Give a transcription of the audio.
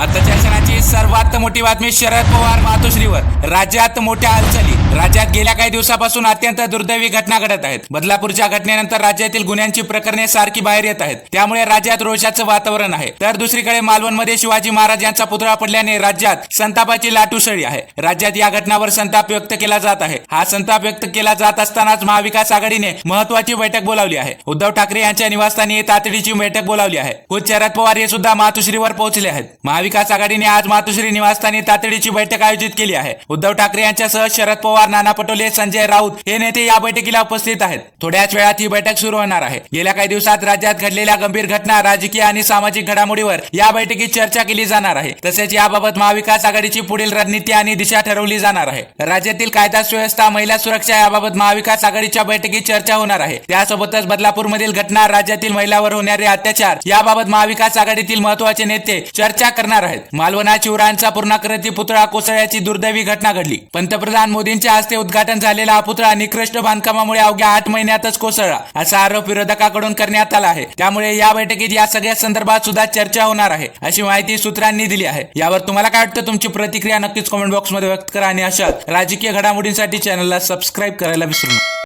आताच्या क्षणाची सर्वात मोठी बातमी शरद पवार मातोश्रीवर. राज्यात मोठ्या हालचाली राज्यात गेल्या काही दिवसापासून अत्यंत दुर्दैवी घटना घडत आहेत. बदलापूरच्या घटनेनंतर राज्यातील गुन्ह्यांची प्रकरणे सारखी बाहेर येत आहेत. त्यामुळे राज्यात रोषाचं वातावरण आहे. तर दुसरीकडे मालवणमध्ये शिवाजी महाराज यांचा पुतळा पडल्याने राज्यात संतापाची लाट उसळली आहे. राज्यात या घटनावर संताप व्यक्त केला जात आहे. हा संताप व्यक्त केला जात असतानाच महाविकास आघाडीने महत्वाची बैठक बोलावली आहे. उद्धव ठाकरे यांच्या निवासस्थानी तातडीची बैठक बोलावली आहे. खुद शरद पवार हे सुद्धा मातोश्रीवर पोहोचले आहेत. महाविकास आघाडीने आज मातोश्री निवासस्थानी तातडीची बैठक आयोजित केली आहे. उद्धव ठाकरे यांच्यासह शरद पवार नाना पटोले संजय राऊत हे नेते या बैठकीला उपस्थित आहेत. थोड्याच वेळात ही बैठक सुरू होणार आहे. गेल्या काही दिवसात राज्यात घडलेल्या गंभीर घटना राजकीय आणि सामाजिक घडामोडीवर या बैठकीत चर्चा केली जाणार आहे. तसेच याबाबत महाविकास आघाडीची पुढील रणनीती आणि दिशा ठरवली जाणार आहे. राज्यातील कायदा सुव्यवस्था महिला सुरक्षा याबाबत महाविकास आघाडीच्या बैठकीत चर्चा होणार आहे. त्यासोबतच बदलापूर मधील घटना राज्यातील महिलावर होणारे अत्याचार याबाबत महाविकास आघाडीतील महत्त्वाचे नेते चर्चा करणार आहेत. मालवणा शिवरायांचा पूर्णाकृती पुतळा कोसळ्याची दुर्दैवी घटना घडली. पंतप्रधान मोदींच्या हस्ते उद्घाटन झालेला हा पुतळा निकृष्ट बांधकामामुळे अवघ्या आठ महिन्यातच कोसळला. असा आरोप विरोधकाकडून करण्यात आला आहे. त्यामुळे या बैठकीत या सगळ्या संदर्भात सुद्धा चर्चा होणार आहे अशी माहिती सूत्रांनी दिली आहे. यावर तुम्हाला काय वाटतं? तुमची प्रतिक्रिया नक्कीच कमेंट बॉक्समध्ये व्यक्त करा आणि अशाच राजकीय घडामोडींसाठी चॅनलला सबस्क्राईब करायला विसरू नका.